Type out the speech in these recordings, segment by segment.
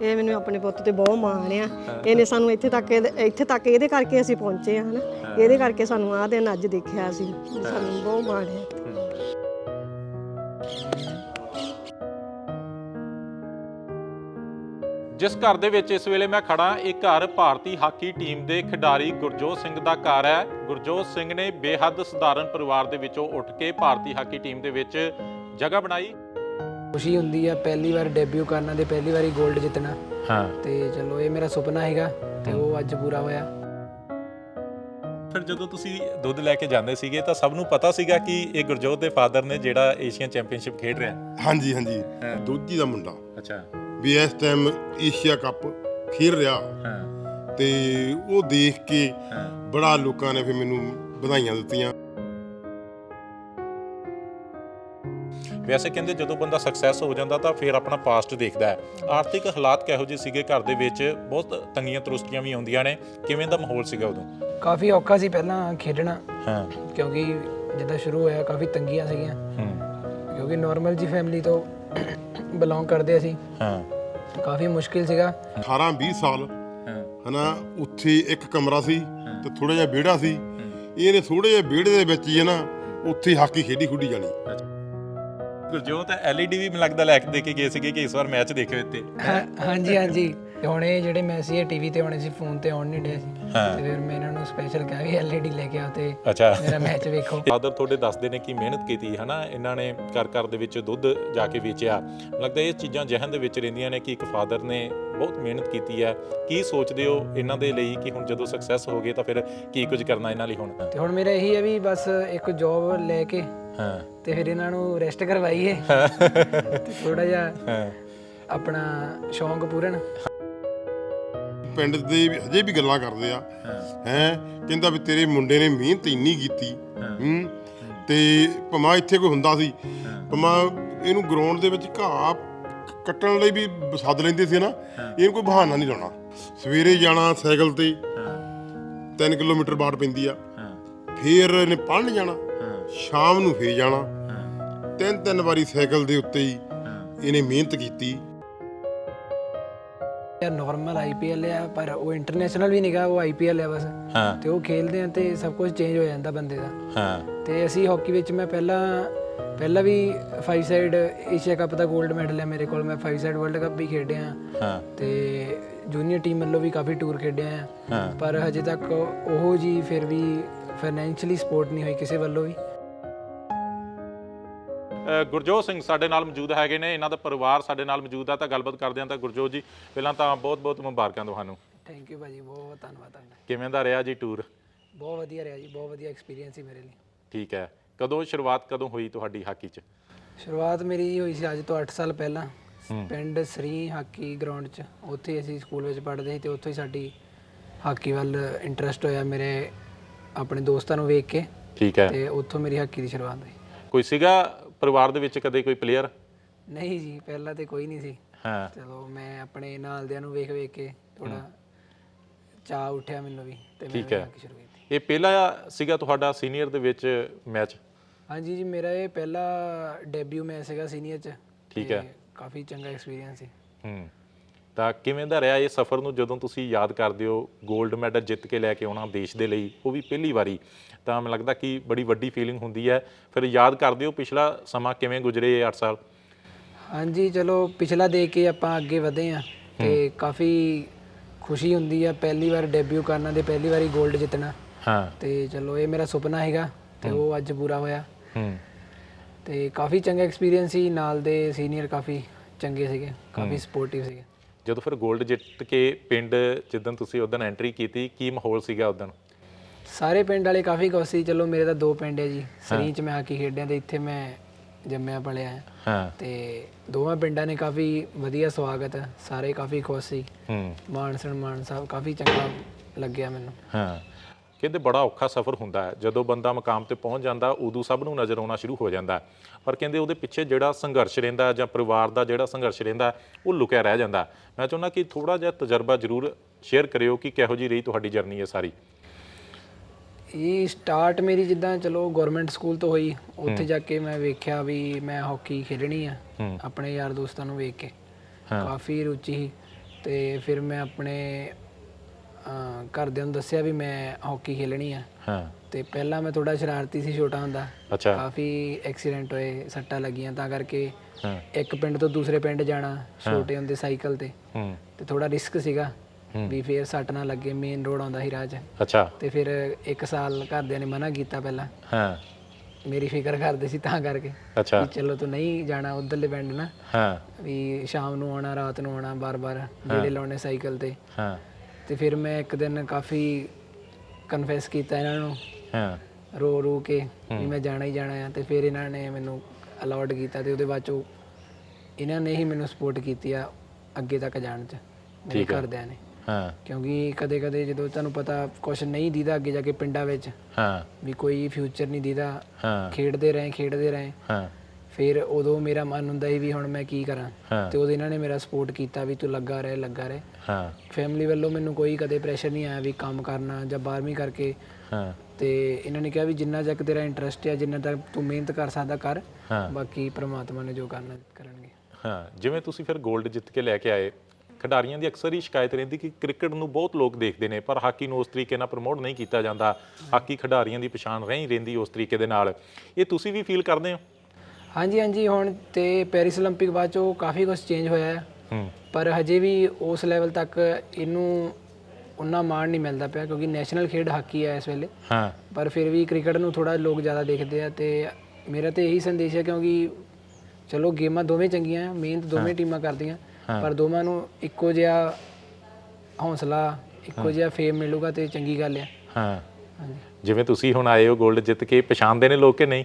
ਇਹ ਮੈਨੂੰ ਆਪਣੇ ਪੁੱਤ ਤੇ ਬਹੁਤ ਮਾਣ ਆ। ਇਹਨੇ ਸਾਨੂੰ ਇੱਥੇ ਤੱਕ ਇੱਥੇ ਤੱਕ ਇਹਦੇ ਕਰਕੇ ਅਸੀਂ ਪਹੁੰਚੇ ਆ, ਹਨਾ? ਇਹਦੇ ਕਰਕੇ ਸਾਨੂੰ ਆਹ ਦਿਨ ਅੱਜ ਦੇਖਿਆ ਸੀ। ਸਾਨੂੰ ਬਹੁਤ ਮਾਣ ਹੈ ਜਿਸ ਘਰ ਦੇ ਵਿੱਚ ਇਸ ਵੇਲੇ ਮੈਂ ਖੜਾ, ਇਹ ਘਰ ਭਾਰਤੀ ਹਾਕੀ ਟੀਮ ਦੇ ਖਿਡਾਰੀ ਗੁਰਜੋਤ ਸਿੰਘ ਦਾ ਘਰ ਹੈ। ਗੁਰਜੋਤ ਸਿੰਘ ਨੇ ਬੇਹੱਦ ਸਧਾਰਨ ਪਰਿਵਾਰ ਦੇ ਵਿੱਚੋਂ ਉੱਠ ਕੇ ਭਾਰਤੀ ਹਾਕੀ ਟੀਮ ਦੇ ਵਿੱਚ ਜਗ੍ਹਾ ਬਣਾਈ। ਖੁਸ਼ੀ ਹੁੰਦੀ ਹੈ ਪਹਿਲੀ ਵਾਰ ਡੈਬਿਊ ਕਰਨਾ ਤੇ ਪਹਿਲੀ ਵਾਰੀ 골ਡ ਜਿੱਤਣਾ। ਹਾਂ। ਤੇ ਚਲੋ ਇਹ ਮੇਰਾ ਸੁਪਨਾ ਹੈਗਾ ਤੇ ਉਹ ਅੱਜ ਪੂਰਾ ਹੋਇਆ। ਫਿਰ ਜਦੋਂ ਤੁਸੀਂ ਦੁੱਧ ਲੈ ਕੇ ਜਾਂਦੇ ਸੀਗੇ ਤਾਂ ਸਭ ਨੂੰ ਪਤਾ ਸੀਗਾ ਕਿ ਇਹ ਗੁਰਜੋਤ ਦੇ ਫਾਦਰ ਨੇ ਜਿਹੜਾ ਏਸ਼ੀਅਨ ਚੈਂਪੀਅਨਸ਼ਿਪ ਖੇਡ ਰਿਹਾ। ਹਾਂਜੀ ਹਾਂਜੀ। ਹਾਂ। ਦੋਜੀ ਦਾ ਮੁੰਡਾ। ਅੱਛਾ। ਵੀ ਇਸ ਟਾਈਮ ਏਸ਼ੀਆ ਕੱਪ ਖੇਡ ਰਿਹਾ। ਹਾਂ। ਤੇ ਉਹ ਦੇਖ ਕੇ ਹਾਂ। ਬੜਾ ਲੋਕਾਂ ਨੇ ਫਿਰ ਮੈਨੂੰ ਵਧਾਈਆਂ ਦਿੱਤੀਆਂ। ਵੈਸੇ ਕਹਿੰਦੇ ਜਦੋਂ ਬੰਦਾ ਸਕਸੈਸ ਹੋ ਜਾਂਦਾ ਤਾਂ ਫਿਰ ਆਪਣਾ ਪਾਸਟ ਦੇਖਦਾ ਹੈ। ਆਰਥਿਕ ਹਾਲਾਤ ਕਿਹੋ ਜਿਹੇ ਸੀਗੇ ਘਰ ਦੇ ਵਿੱਚ? ਬਹੁਤ ਤੰਗੀਆਂ ਤਰੁਸਤੀਆਂ ਵੀ ਆਉਂਦੀਆਂ ਨੇ। ਕਿਵੇਂ ਦਾ ਮਾਹੌਲ ਸੀਗਾ ਉਦੋਂ? ਕਾਫੀ ਔਖਾ ਸੀ ਪਹਿਲਾਂ ਖੇਡਣਾ। ਹਾਂ। ਕਿਉਂਕਿ ਜਿੱਦਾਂ ਸ਼ੁਰੂ ਹੋਇਆ ਕਾਫੀ ਤੰਗੀਆਂ ਸੀਗੀਆਂ। ਹੂੰ। ਕਿਉਂਕਿ ਨਾਰਮਲ ਜੀ ਫੈਮਿਲੀ ਤੋਂ ਬਿਲੋਂਗ ਕਰਦੇ ਅਸੀਂ। ਹਾਂ। ਕਾਫੀ ਮੁਸ਼ਕਿਲ ਸੀਗਾ। 18 20 ਸਾਲ ਹਾਂ। ਹਨਾ ਉੱਥੇ ਇੱਕ ਕਮਰਾ ਸੀ ਤੇ ਥੋੜਾ ਜਿਹਾ ਵਿਹੜਾ ਸੀ। ਇਹਨੇ ਥੋੜੇ ਜਿਹੇ ਵਿਹੜੇ ਦੇ ਵਿੱਚ ਹੀ ਹੈ ਨਾ ਉੱਥੇ ਹਾਕੀ ਖੇਡੀ ਖੁੱਡੀ ਜਾਣੀ। ਗੁਰਜੋਤ ਐਲਈਡੀ ਵੀ ਮੈਨੂੰ ਲੱਗਦਾ ਲੈ ਕੇ ਦੇ ਕੇ ਗਏ ਸੀਗੇ ਕਿ ਇਸ ਵਾਰ ਮੈਚ ਦੇਖੇ ਤੇ ਹਾਂ- ਹਾਂਜੀ ਹਾਂਜੀ। ਤੇ ਹੁਣ ਇਹ ਜਿਹੜੇ ਇਹ ਟੀਵੀ ਤੇ ਆਉਣੇ ਸੀ ਫੋਨ ਤੇ ਆਉਣ ਨਹੀਂ ਡੇ ਸੀ। ਹਾਂ। ਤੇ ਫਿਰ ਮੈਂ ਇਹਨਾਂ ਨੂੰ ਸਪੈਸ਼ਲ ਕਿਹਾ ਵੀ ਐਲਈਡੀ ਲੈ ਕੇ ਆਓ ਤੇ ਅੱਛਾ। ਮੇਰਾ ਮੈਚ ਵੇਖੋ। ਫਾਦਰ ਤੁਹਾਡੇ ਦੱਸਦੇ ਨੇ ਕਿ ਮਿਹਨਤ ਕੀਤੀ ਹਨਾ? ਇਹਨਾਂ ਨੇ ਘਰ ਘਰ ਦੇ ਵਿੱਚ ਦੁੱਧ ਜਾ ਕੇ ਵੇਚਿਆ। ਮੈਨੂੰ ਲੱਗਦਾ ਇਹ ਚੀਜ਼ਾਂ ਜਹਨ ਦੇ ਵਿੱਚ ਰਹਿੰਦੀਆਂ ਨੇ ਕਿ ਇੱਕ ਫਾਦਰ ਨੇ ਬਹੁਤ ਮਿਹਨਤ ਕੀਤੀ ਹੈ। ਕੀ ਸੋਚਦੇ ਹੋ ਇਹਨਾਂ ਦੇ ਲਈ ਕਿ ਹੁਣ ਜਦੋਂ ਸਕਸੈਸ ਹੋ ਗਏ ਤਾਂ ਫਿਰ ਕੀ ਕੁਝ ਕਰਨਾ ਇਹਨਾਂ ਲਈ ਹੁਣ? ਤੇ ਹੁਣ ਮੇਰਾ ਇਹੀ ਹੈ ਵੀ ਬਸ ਇੱਕ ਜੌਬ ਲੈ ਕੇ ਹਾਂ ਤੇ ਫਿਰ ਇਹਨਾਂ ਨੂੰ ਰੈਸਟ ਕਰਵਾਈਏ। ਤੇ ਥੋੜਾ ਜਿਹਾ ਹਾਂ ਆਪਣਾ ਸ਼ੌਂਕ ਪੂਰਨ। ਪਿੰਡ ਦੇ ਵੀ ਹਜੇ ਵੀ ਗੱਲਾਂ ਕਰਦੇ ਆ। ਹੈ ਕਹਿੰਦਾ ਵੀ ਤੇਰੇ ਮੁੰਡੇ ਨੇ ਮਿਹਨਤ ਇੰਨੀ ਕੀਤੀ। ਹੂੰ ਤੇ ਭਮਾ ਇੱਥੇ ਕੋਈ ਹੁੰਦਾ ਸੀ। ਭਮਾ ਇਹਨੂੰ ਗਰਾਊਂਡ ਦੇ ਵਿੱਚ ਘਾਹ ਕੱਟਣ ਲਈ ਵੀ ਸੱਦ ਲੈਂਦੇ ਸੀ ਨਾ। ਇਹਨੂੰ ਕੋਈ ਬਹਾਨਾ ਨਹੀਂ ਲਾਉਣਾ। ਸਵੇਰੇ ਜਾਣਾ ਸਾਈਕਲ ਤੇ। 3 ਕਿਲੋਮੀਟਰ ਬਾੜ ਪੈਂਦੀ ਆ। ਫੇਰ ਇਹਨੇ ਪੜ੍ਹਨ ਜਾਣਾ। ਸ਼ਾਮ ਨੂੰ ਫੇਰ ਜਾਣਾ। ਤਿੰਨ ਤਿੰਨ ਵਾਰੀ ਸਾਈਕਲ ਦੇ ਉੱਤੇ ਹੀ ਇਹਨੇ ਮਿਹਨਤ ਕੀਤੀ। ਇਹ ਨਾਰਮਲ ਆਈਪੀਐਲ ਆ ਪਰ ਉਹ ਇੰਟਰਨੈਸ਼ਨਲ ਵੀ ਨਹੀਂਗਾ ਉਹ ਆਈਪੀਐਲ ਆ ਬਸ। ਹਾਂ। ਤੇ ਉਹ ਖੇਲਦੇ ਆ ਤੇ ਸਭ ਕੁਝ ਚੇਂਜ ਹੋ ਜਾਂਦਾ ਬੰਦੇ ਦਾ। ਹਾਂ। ਤੇ ਅਸੀਂ ਹਾਕੀ ਵਿੱਚ ਮੈਂ ਪਹਿਲਾਂ ਪਹਿਲਾਂ ਵੀ 5 ਸਾਈਡ ਏਸ਼ੀਆ ਕੱਪ ਦਾ 골ਡ ਮੈਡਲ ਹੈ ਮੇਰੇ ਕੋਲ। ਮੈਂ 5 ਸਾਈਡ ਵਰਲਡ ਕੱਪ ਵੀ ਖੇਡਿਆ। ਹਾਂ। ਤੇ ਜੂਨੀਅਰ ਟੀਮ ਵੱਲੋਂ ਵੀ ਕਾਫੀ ਟੂਰ ਖੇਡਿਆ। ਆ ਹਾਂ। ਪਰ ਹਜੇ ਤੱਕ ਉਹ ਜੀ ਫਿਰ ਵੀ ਫਾਈਨੈਂਸ਼ੀਅਲੀ ਸਪੋਰਟ ਨਹੀਂ ਹੋਈ ਕਿਸੇ ਵੱਲੋਂ ਵੀ। ਗੁਰਜੋਤ ਸਿੰਘ ਸਾਡੇ ਨਾਲ ਮੌਜੂਦ ਹੈਗੇ ਨੇ ਇਹਨਾਂ ਦਾ ਪਰਿਵਾਰ ਸਾਡੇ ਨਾਲ ਮੌਜੂਦ ਆ ਤਾਂ ਗੱਲਬਾਤ ਕਰਦੇ ਹਾਂ ਤਾਂ ਗੁਰਜੋਤ ਜੀ ਪਹਿਲਾਂ ਤਾਂ ਬਹੁਤ-ਬਹੁਤ ਮੁਬਾਰਕਾਂ ਤੁਹਾਨੂੰ। ਥੈਂਕ ਯੂ ਭਾਜੀ ਬਹੁਤ ਧੰਨਵਾਦ ਤੁਹਾਡਾ। ਕਿਵੇਂ ਦਾ ਰਿਹਾ ਜੀ ਟੂਰ ਬਹੁਤ ਵਧੀਆ ਰਿਹਾ ਜੀ ਬਹੁਤ ਵਧੀਆ ਐਕਸਪੀਰੀਅੰਸ ਸੀ ਮੇਰੇ ਲਈ। ਠੀਕ ਹੈ। ਕਦੋਂ ਸ਼ੁਰੂਆਤ ਕਦੋਂ ਹੋਈ ਤੁਹਾਡੀ ਹਾਕੀ 'ਚ? ਸ਼ੁਰੂਆਤ ਮੇਰੀ ਹੋਈ ਸੀ ਅੱਜ ਤੋਂ 8 ਸਾਲ ਪਹਿਲਾਂ। ਪਿੰਡ ਸਰੀ ਹਾਕੀ ਗਰਾਊਂਡ 'ਚ ਉੱਥੇ ਅਸੀਂ ਸਕੂਲ ਵਿੱਚ ਪੜ੍ਹਦੇ ਸੀ ਤੇ ਉੱਥੋਂ ਹੀ ਸਾਡੀ ਹਾਕੀ ਵੱਲ ਇੰਟਰਸਟ ਹੋਇਆ ਮੇਰੇ ਆਪਣੇ ਦੋਸਤਾਂ ਨੂੰ ਵੇਖ ਕੇ। ਠੀਕ ਹੈ। ਤੇ ਉੱਥੋਂ ਮੇਰੀ ਹਾਕੀ ਦੀ ਸ਼ੁਰੂਆਤ ਹੋਈ। ਕੋਈ ਸੀਗਾ ਪਰਿਵਾਰ ਦੇ ਵਿੱਚ ਕਦੇ ਕੋਈ ਪਲੇਅਰ ਨਹੀਂ ਜੀ ਪਹਿਲਾਂ ਤੇ ਕੋਈ ਨਹੀਂ ਸੀ। ਹਾਂ। ਚਲੋ ਮੈਂ ਆਪਣੇ ਨਾਲਦਿਆਂ ਨੂੰ ਵੇਖ ਵੇਖ ਕੇ ਥੋੜਾ ਚਾਹ ਉੱਠਿਆ ਮੈਨੂੰ ਵੀ ਤੇ ਮੈਂ ਠੀਕ ਹੈ। ਸ਼ੁਰੂ ਕੀਤੀ। ਇਹ ਪਹਿਲਾ ਸੀਗਾ ਤੁਹਾਡਾ ਸੀਨੀਅਰ ਦੇ ਵਿੱਚ ਮੈਚ ਹਾਂਜੀ ਜੀ ਮੇਰਾ ਇਹ ਪਹਿਲਾ ਡੈਬਿਊ ਮੈਚ ਸੀਗਾ ਸੀਨੀਅਰ 'ਚ ਠੀਕ ਤੇ ਹੈ। ਕਾਫੀ ਚੰਗਾ ਐਕਸਪੀਰੀਅੰਸ ਸੀ। ਹੂੰ। ਤਾਂ ਕਿਵੇਂ ਦਾ ਰਿਹਾ ਇਹ ਸਫ਼ਰ ਨੂੰ? ਜਦੋਂ ਤੁਸੀਂ ਯਾਦ ਕਰਦੇ ਹੋ 골ਡ ਮੈਡਲ ਜਿੱਤ ਕੇ ਲੈ ਕੇ ਆਉਣਾ ਦੇਸ਼ ਦੇ ਲਈ ਉਹ ਵੀ ਪਹਿਲੀ ਵਾਰੀ ਤਾਂ ਮੈਨੂੰ ਲੱਗਦਾ ਕਿ ਬੜੀ ਵੱਡੀ ਫੀਲਿੰਗ ਹੁੰਦੀ ਹੈ। ਫਿਰ ਯਾਦ ਕਰਦੇ ਹੋ ਪਿਛਲਾ ਸਮਾਂ ਕਿਵੇਂ ਗੁਜ਼ਰੇ ਇਹ 8 ਸਾਲ? ਹਾਂਜੀ ਚਲੋ ਪਿਛਲਾ ਦੇਖ ਕੇ ਆਪਾਂ ਅੱਗੇ ਵਧੇ ਆ ਤੇ ਕਾਫੀ ਖੁਸ਼ੀ ਹੁੰਦੀ ਆ ਪਹਿਲੀ ਵਾਰ ਡੈਬਿਊ ਕਰਨਾ ਤੇ ਪਹਿਲੀ ਵਾਰੀ 골ਡ ਜਿੱਤਣਾ। ਹਾਂ। ਤੇ ਚਲੋ ਇਹ ਮੇਰਾ ਸੁਪਨਾ ਹੈਗਾ ਤੇ ਉਹ ਅੱਜ ਪੂਰਾ ਹੋਇਆ। ਹੂੰ। ਤੇ ਕਾਫੀ ਚੰਗਾ ਐਕਸਪੀਰੀਅੰਸ ਸੀ ਨਾਲ ਦੇ ਸੀਨੀਅਰ ਕਾਫੀ ਚੰਗੇ ਸੀਗੇ ਕਾਫੀ ਸਪੋਰਟਿਵ ਸੀਗੇ। ਜਦੋਂ ਫਿਰ 골ਡ ਜਿੱਤ ਕੇ ਪਿੰਡ ਜਿੱਦਣ ਤੁਸੀਂ ਉਦੋਂ ਐਂਟਰੀ ਕੀਤੀ ਕੀ ਮਾਹੌਲ ਸੀਗਾ ਉਦੋਂ ਸਾਰੇ ਪਿੰਡ ਵਾਲੇ ਕਾਫੀ ਖੁਸ਼ ਸੀ ਚਲੋ ਮੇਰੇ ਤਾਂ ਦੋ ਪਿੰਡ ਹੈ ਜੀ। ਸਰੀ ਚ ਮੈਂ ਹਾਕੀ ਖੇਡਿਆ ਤੇ ਇੱਥੇ ਮੈਂ ਜੰਮਿਆ ਪਲਿਆ ਹਾਂ। ਹਾਂ। ਤੇ ਦੋਵਾਂ ਪਿੰਡਾਂ ਨੇ ਕਾਫੀ ਵਧੀਆ ਸਵਾਗਤ ਸਾਰੇ ਕਾਫੀ ਖੁਸ਼ ਸੀ। ਹੂੰ। ਮਾਨ ਸਨਮਾਨ ਸਾਹਿਬ ਕਾਫੀ ਚੰਗਾ ਲੱਗਿਆ ਮੈਨੂੰ। ਹਾਂ। ਕਹਿੰਦੇ ਬੜਾ ਔਖਾ ਸਫ਼ਰ ਹੁੰਦਾ ਹੈ ਜਦੋਂ ਬੰਦਾ ਮਕਾਮ ਤੇ ਪਹੁੰਚ ਜਾਂਦਾ ਉਦੋਂ ਸਭ ਨੂੰ ਨਜ਼ਰ ਆਉਣਾ ਸ਼ੁਰੂ ਹੋ ਜਾਂਦਾ। ਪਰ ਕਹਿੰਦੇ ਉਹਦੇ ਪਿੱਛੇ ਜਿਹੜਾ ਸੰਘਰਸ਼ ਰਹਿੰਦਾ ਜਾਂ ਪਰਿਵਾਰ ਦਾ ਜਿਹੜਾ ਸੰਘਰਸ਼ ਰਹਿੰਦਾ ਉਹ ਲੁਕਿਆ ਰਹਿ ਜਾਂਦਾ। ਮੈਂ ਚਾਹੁੰਦਾ ਕਿ ਥੋੜਾ ਜਿਹਾ ਤਜਰਬਾ ਜ਼ਰੂਰ ਸ਼ੇਅਰ ਕਰਿਓ ਕਿ ਕਿਹੋ ਜੀ ਰਹੀ ਤੁਹਾਡੀ ਜਰਨੀ ਹੈ ਸਾਰੀ ਇਹ ਸਟਾਰਟ ਮੇਰੀ ਜਿੱਦਾਂ ਚਲੋ ਗਵਰਨਮੈਂਟ ਸਕੂਲ ਤੋਂ ਹੋਈ ਉੱਥੇ ਜਾ ਕੇ ਮੈਂ ਵੇਖਿਆ ਵੀ ਮੈਂ ਹਾਕੀ ਖੇਡਣੀ ਆ। ਆਪਣੇ ਯਾਰ ਦੋਸਤਾਂ ਨੂੰ ਵੇਖ ਕੇ। ਕਾਫੀ ਰੁਚੀ ਸੀ ਤੇ ਫਿਰ ਮੈਂ ਆਪਣੇ ਘਰਦਿਆਂ ਨੂੰ ਦੱਸਿਆ ਵੀ ਮੈਂ ਹਾਕੀ ਖੇਲਣੀ ਆ। ਹਾਂ। ਤੇ ਪਹਿਲਾਂ ਮੈਂ ਥੋੜਾ ਸ਼ਰਾਰਤੀ ਸੀ ਛੋਟਾ ਹੁੰਦਾ। ਅੱਛਾ। ਕਾਫੀ ਐਕਸੀਡੈਂਟ ਹੋਏ ਸੱਟਾਂ ਲੱਗੀਆਂ ਤਾਂ ਕਰਕੇ ਇੱਕ ਪਿੰਡ ਤੋਂ ਦੂਸਰੇ ਪਿੰਡ ਜਾਣਾ ਛੋਟੇ ਹੁੰਦੇ ਸਾਈਕਲ ਤੇ। ਹੂੰ। ਤੇ ਥੋੜਾ ਰਿਸਕ ਸੀਗਾ ਵੀ ਫੇਰ ਸੱਟ ਨਾ ਲੱਗੇ ਮੇਨ ਰੋਡ ਆਉਂਦਾ ਸੀ ਰਾਹ 'ਚ। ਅੱਛਾ। ਤੇ ਫਿਰ ਇੱਕ ਸਾਲ ਘਰਦਿਆਂ ਨੇ ਮਨਾ ਕੀਤਾ ਪਹਿਲਾਂ। ਹਾਂ। ਮੇਰੀ ਫਿਕਰ ਕਰਦੇ ਸੀ ਤਾਂ ਕਰਕੇ ਅੱਛਾ। ਵੀ ਚਲੋ ਤੂੰ ਨਹੀਂ ਜਾਣਾ ਉਧਰਲੇ ਪਿੰਡ ਨਾ। ਹਾਂ। ਵੀ ਸ਼ਾਮ ਨੂੰ ਆਉਣਾ ਰਾਤ ਨੂੰ ਆਉਣਾ ਬਾਰ-ਬਾਰ ਜਿਹੜੇ ਲਾਉਣੇ ਸਾਈਕਲ ਤੇ। ਹਾਂ। ਤੇ ਫਿਰ ਮੈਂ ਇੱਕ ਦਿਨ ਕਾਫੀ ਕਨਫੈਸ ਕੀਤਾ ਇਹਨਾਂ ਨੂੰ। ਹਾਂ। ਰੋ ਰੋ ਕੇ ਵੀ ਮੈਂ ਜਾਣਾ ਹੀ ਜਾਣਾ ਆ ਤੇ ਫਿਰ ਇਹਨਾਂ ਨੇ ਮੈਨੂੰ ਅਲਾਉਡ ਕੀਤਾ ਤੇ ਉਹਦੇ ਬਾਅਦ ਚੋਂ ਇਹਨਾਂ ਨੇ ਹੀ ਮੈਨੂੰ ਸਪੋਰਟ ਕੀਤੀ ਆ ਅੱਗੇ ਤੱਕ ਜਾਣ 'ਚ ਮੇਰੇ ਘਰਦਿਆਂ ਨੇ। ਹਾਂ। ਕਿਉਂਕਿ ਕਦੇ-ਕਦੇ ਜਦੋਂ ਤੁਹਾਨੂੰ ਪਤਾ ਕੁਝ ਨਹੀਂ ਦੀਦਾ ਅੱਗੇ ਜਾ ਕੇ ਪਿੰਡਾਂ ਵਿੱਚ ਹਾਂ। ਵੀ ਕੋਈ ਫਿਊਚਰ ਨਹੀਂ ਦੀਦਾ ਹਾਂ। ਖੇਡਦੇ ਰਹੇ ਖੇਡਦੇ ਰਹੇ। ਹਾਂ। ਫਿਰ ਉਦੋਂ ਮੇਰਾ ਮਨ ਹੁੰਦਾ ਸੀ ਵੀ ਹੁਣ ਮੈਂ ਕੀ ਕਰਾਂ। ਤੇ ਉਹਦੇ ਇਹਨਾਂ ਨੇ ਮੇਰਾ ਸਪੋਰਟ ਕੀਤਾ ਵੀ ਤੂੰ ਲੱਗਾ ਰਹਿ ਲੱਗਾ ਰਹਿ। ਹਾਂ। ਫੈਮਿਲੀ ਵੱਲੋਂ ਮੈਨੂੰ ਕੋਈ ਕਦੇ ਪ੍ਰੈਸ਼ਰ ਨਹੀਂ ਆਇਆ ਵੀ ਕੰਮ ਕਰਨਾ ਜਾਂ 12ਵੀਂ ਕਰਕੇ। ਹਾਂ। ਤੇ ਇਹਨਾਂ ਨੇ ਕਿਹਾ ਵੀ ਜਿੰਨਾ ਤੱਕ ਤੇਰਾ ਇੰਟਰਸਟ ਹੈ ਜਿੰਨਾ ਤੱਕ ਤੂੰ ਮਿਹਨਤ ਕਰ ਸਕਦਾ ਕਰ ਬਾਕੀ ਪ੍ਰਮਾਤਮਾ ਨੇ ਜੋ ਕਰਨਾ ਕਰਨਗੇ। ਹਾਂ ਜਿਵੇਂ ਤੁਸੀਂ ਫਿਰ 골ਡ ਜਿੱਤ ਕੇ ਲੈ ਕੇ ਆਏ ਖਿਡਾਰੀਆਂ ਦੀ ਅਕਸਰ ਹੀ ਸ਼ਿਕਾਇਤ ਰਹਿੰਦੀ ਕਿ ਕ੍ਰਿਕਟ ਨੂੰ ਬਹੁਤ ਲੋਕ ਦੇਖਦੇ ਨੇ ਪਰ ਹਾਕੀ ਨੂੰ ਉਸ ਤਰੀਕੇ ਨਾਲ ਪ੍ਰਮੋਟ ਨਹੀਂ ਕੀਤਾ ਜਾਂਦਾ। ਹਾਕੀ ਖਿਡਾਰੀਆਂ ਦੀ ਪਛਾਣ ਰਹੀ ਰਹਿੰਦੀ ਉਸ ਤਰੀਕੇ ਦੇ ਨਾਲ। ਇਹ ਤੁਸੀਂ ਵੀ ਫੀਲ ਕਰਦੇ ਹੋ? ਹਾਂਜੀ ਹਾਂਜੀ ਹੁਣ ਤੇ ਪੈਰਿਸ 올림픽 ਬਾਅਦ ਚੋਂ ਕਾਫੀ ਕੁਝ ਚੇਂਜ ਹੋਇਆ ਹੈ। ਪਰ ਹਜੇ ਵੀ ਉਸ ਲੈਵਲ ਤੱਕ ਇਹਨੂੰ ਉਨਾ ਮਾਣ ਨਹੀਂ ਮਿਲਦਾ ਪਿਆ ਕਿਉਂਕਿ ਨੈਸ਼ਨਲ ਖੇਡ ਹਾਕੀ ਹੈ ਇਸ ਵੇਲੇ। ਹਾਂ। ਪਰ ਫਿਰ ਵੀ ਕ੍ਰਿਕਟ ਨੂੰ ਥੋੜਾ ਲੋਕ ਜ਼ਿਆਦਾ ਦੇਖਦੇ ਆ ਤੇ ਮੇਰਾ ਤੇ ਇਹੀ ਸੰਦੇਸ਼ ਹੈ ਕਿਉਂਕਿ ਚਲੋ ਗੇਮਾਂ ਦੋਵੇਂ ਚੰਗੀਆਂ ਮਿਹਨਤ ਦੋਵੇਂ ਟੀਮਾਂ ਕਰਦੀਆਂ ਪਰ ਦੋਵਾਂ ਨੂੰ ਇੱਕੋ ਜਿਹਾ ਹੌਸਲਾ ਇੱਕੋ ਜਿਹਾ ਫੇਮ ਮਿਲੂਗਾ ਤੇ ਚੰਗੀ ਗੱਲ ਹੈ। ਹਾਂ ਜਿਵੇਂ ਤੁਸੀਂ ਹੁਣ ਆਏ ਹੋ 골ਡ ਜਿੱਤ ਕੇ ਪਛਾਣਦੇ ਨੇ ਲੋਕ ਕਿ ਨਹੀਂ?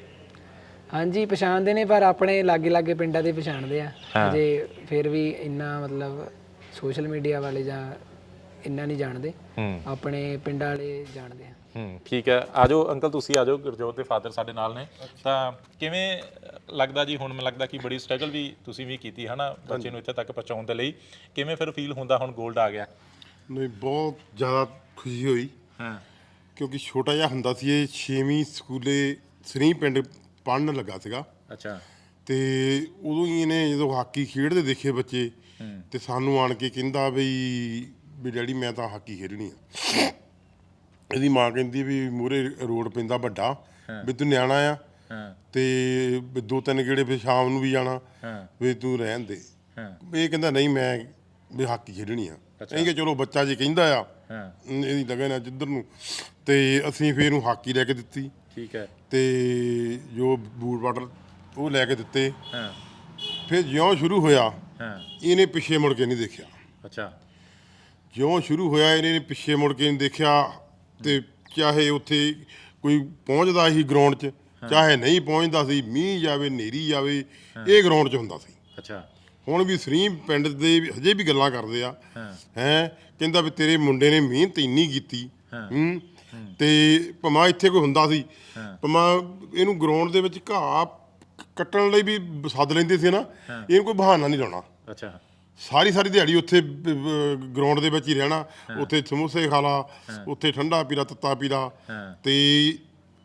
ਹਾਂਜੀ ਪਛਾਣਦੇ ਨੇ ਪਰ ਆਪਣੇ ਲਾਗੇ ਲਾਗੇ ਪਿੰਡਾਂ ਦੇ ਪਛਾਣਦੇ ਆ। ਜੇ ਫਿਰ ਵੀ ਇੰਨਾ ਮਤਲਬ ਸੋਸ਼ਲ ਮੀਡੀਆ ਵਾਲੇ ਜਾਂ ਇੰਨਾ ਨਹੀਂ ਜਾਣਦੇ ਆਪਣੇ ਪਿੰਡਾਂ ਵਾਲੇ ਜਾਣਦੇ ਆ। ਹੂੰ ਠੀਕ ਹੈ। ਆਜੋ ਅੰਕਲ ਤੁਸੀਂ ਆਜੋ ਗੁਰਜੋਤ ਦੇ ਫਾਦਰ ਸਾਡੇ ਨਾਲ ਨੇ। ਤਾਂ ਕਿਵੇਂ ਲੱਗਦਾ ਜੀ ਹੁਣ ਮੈਨੂੰ ਲੱਗਦਾ ਕਿ ਬੜੀ ਸਟਰਗਲ ਵੀ ਤੁਸੀਂ ਵੀ ਕੀਤੀ ਹਨਾ ਬੱਚੇ ਨੂੰ ਇੱਥੇ ਤੱਕ ਪਹੁੰਚਾਉਣ ਦੇ ਲਈ। ਕਿਵੇਂ ਫਿਰ ਫੀਲ ਹੁੰਦਾ ਹੁਣ 골ਡ ਆ ਗਿਆ? ਨਹੀਂ ਬਹੁਤ ਜ਼ਿਆਦਾ ਖੁਸ਼ੀ ਹੋਈ। ਹਾਂ। ਕਿਉਂਕਿ ਛੋਟਾ ਜਿਹਾ ਹੁੰਦਾ ਸੀ ਇਹ 6ਵੀਂ ਸਕੂਲੇ ਸਰੀ ਪਿੰਡ ਪੜਨ ਲੱਗਾ ਸੀਗਾ। ਅੱਛਾ। ਤੇ ਉਦੋਂ ਹੀ ਇਹਨੇ ਜਦੋਂ ਹਾਕੀ ਖੇਡਦੇ ਦੇਖੇ ਬੱਚੇ ਤੇ ਸਾਨੂੰ ਆਣ ਕੇ ਕਹਿੰਦਾ ਬਈ ਵੀ ਡੈਡੀ ਮੈਂ ਤਾਂ ਹਾਕੀ ਖੇਡਣੀ ਆ। ਇਹਦੀ ਮਾਂ ਕਹਿੰਦੀ ਵੀ ਮੂਰੇ ਰੋਡ ਪੈਂਦਾ ਵੱਡਾ ਵੀ ਤੂੰ ਨਿਆਣਾ ਆ। ਤੇ ਦੋ ਤਿੰਨ ਗੇੜੇ ਫਿਰ ਸ਼ਾਮ ਨੂੰ ਵੀ ਜਾਣਾ ਵੀ ਤੂੰ ਰਹਿਣ ਦੇ। ਇਹ ਕਹਿੰਦਾ ਨਹੀਂ ਮੈਂ ਵੀ ਹਾਕੀ ਖੇਡਣੀ ਆ। ਅਸੀਂ ਕਿ ਚਲੋ ਬੱਚਾ ਜੇ ਕਹਿੰਦਾ ਆ ਇਹਦੀ ਲਗਨ ਆ ਜਿੱਧਰ ਨੂੰ। ਤੇ ਅਸੀਂ ਫਿਰ ਇਹਨੂੰ ਹਾਕੀ ਲੈ ਕੇ ਦਿੱਤੀ। ਠੀਕ ਹੈ। ਤੇ ਜੋ ਬੂਟ ਵਾਟਰ ਉਹ ਲੈ ਕੇ ਦਿੱਤੇ। ਹਾਂ। ਫਿਰ ਜਿਉਂ ਸ਼ੁਰੂ ਹੋਇਆ ਹਾਂ। ਇਹਨੇ ਪਿੱਛੇ ਮੁੜ ਕੇ ਨਹੀਂ ਦੇਖਿਆ। ਅੱਛਾ। ਜਿਉਂ ਸ਼ੁਰੂ ਹੋਇਆ ਇਹਨੇ ਪਿੱਛੇ ਮੁੜ ਕੇ ਨਹੀਂ ਦੇਖਿਆ ਤੇ ਚਾਹੇ ਉੱਥੇ ਕੋਈ ਪਹੁੰਚਦਾ ਸੀ ਗਰਾਊਂਡ 'ਚ ਚਾਹੇ ਨਹੀਂ ਪਹੁੰਚਦਾ ਸੀ ਮੀਂਹ ਜਾਵੇ ਹਨੇਰੀ ਜਾਵੇ ਇਹ ਗਰਾਊਂਡ 'ਚ ਹੁੰਦਾ ਸੀ। ਅੱਛਾ। ਹੁਣ ਵੀ ਸਰੀਮ ਪਿੰਡ ਦੇ ਹਜੇ ਵੀ ਗੱਲਾਂ ਕਰਦੇ ਆ। ਹੈ। ਕਹਿੰਦਾ ਵੀ ਤੇਰੇ ਮੁੰਡੇ ਨੇ ਮਿਹਨਤ ਇੰਨੀ ਕੀਤੀ। ਹੂੰ ਤੇ ਭਮਾ ਇੱਥੇ ਕੋਈ ਹੁੰਦਾ ਸੀ। ਭਮਾ ਇਹਨੂੰ ਗਰਾਊਂਡ ਦੇ ਵਿੱਚ ਘਾਹ ਕੱਟਣ ਲਈ ਵੀ ਸੱਦ ਲੈਂਦੇ ਸੀ ਨਾ ਇਹਨੂੰ ਕੋਈ ਬਹਾਨਾ ਨਹੀਂ ਲਾਉਣਾ। ਅੱਛਾ। ਸਾਰੀ ਸਾਰੀ ਦਿਹਾੜੀ ਉੱਥੇ ਗਰਾਊਂਡ ਦੇ ਵਿੱਚ ਹੀ ਰਹਿਣਾ ਉੱਥੇ ਸਮੋਸੇ ਖਾ ਲਾ ਉੱਥੇ ਠੰਡਾ ਪੀਲਾ ਤੱਤਾ ਪੀਲਾ। ਤੇ